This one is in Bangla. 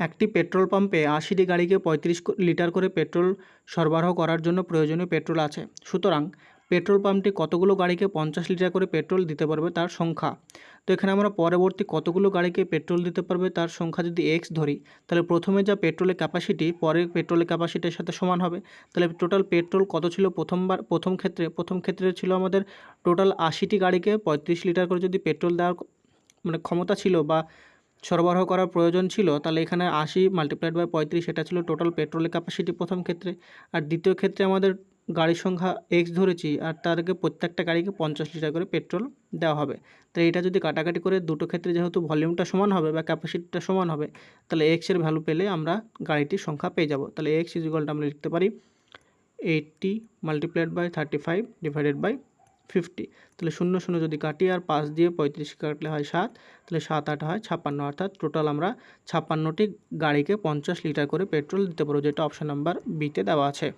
একটি পেট্রোল পাম্পে আশিটি গাড়িকে পঁয়ত্রিশ লিটার করে পেট্রোল সরবরাহ করার জন্য প্রয়োজনীয় পেট্রোল আছে। সুতরাং, পেট্রোল পাম্পটি কতগুলো গাড়িকে পঞ্চাশ লিটার করে পেট্রোল দিতে পারবে তার সংখ্যা? তো এখানে আমরা পরবর্তী কতগুলো গাড়িকে পেট্রোল দিতে পারবে তার সংখ্যা যদি এক্স ধরি, তাহলে প্রথমে যা পেট্রোলের ক্যাপাসিটি পরের পেট্রোলের ক্যাপাসিটির সাথে সমান হবে। তাহলে টোটাল পেট্রোল কত ছিল প্রথমবার প্রথম ক্ষেত্রে? প্রথম ক্ষেত্রে ছিল আমাদের টোটাল আশিটি গাড়িকে পঁয়ত্রিশ লিটার করে যদি পেট্রোল দেওয়ার মানে ক্ষমতা ছিল বা সরবরাহ করার প্রয়োজন ছিল, তাহলে এখানে আশি মাল্টিপ্লাইড বাই পঁয়ত্রিশ, এটা ছিল টোটাল পেট্রোলের ক্যাপাসিটি প্রথম ক্ষেত্রে। আর দ্বিতীয় ক্ষেত্রে আমাদের গাড়ির সংখ্যা এক্স ধরেছি, আর তাদেরকে প্রত্যেকটা গাড়িকে পঞ্চাশ লিটার করে পেট্রোল দেওয়া হবে। তো এটা যদি কাটাকাটি করে দুটো ক্ষেত্রে যেহেতু ভলিউমটা সমান হবে বা ক্যাপাসিটিটা সমান হবে, তাহলে এক্সের ভ্যালু পেলে আমরা গাড়িটির সংখ্যা পেয়ে যাব। তাহলে এক্স ইজিকলটা আমরা লিখতে পারি eighty multiplied by thirty five divided by fifty. তাহলে শূন্য শূন্য যদি কাটি আর পাঁচ দিয়ে পঁয়ত্রিশ কাটলে হয় সাত, তাহলে সাত আট হয় ছাপ্পান্ন। অর্থাৎ টোটাল আমরা ছাপ্পান্নটি গাড়িকে পঞ্চাশ লিটার করে পেট্রোল দিতে পারব, যেটা অপশান নাম্বার বিতে দেওয়া আছে।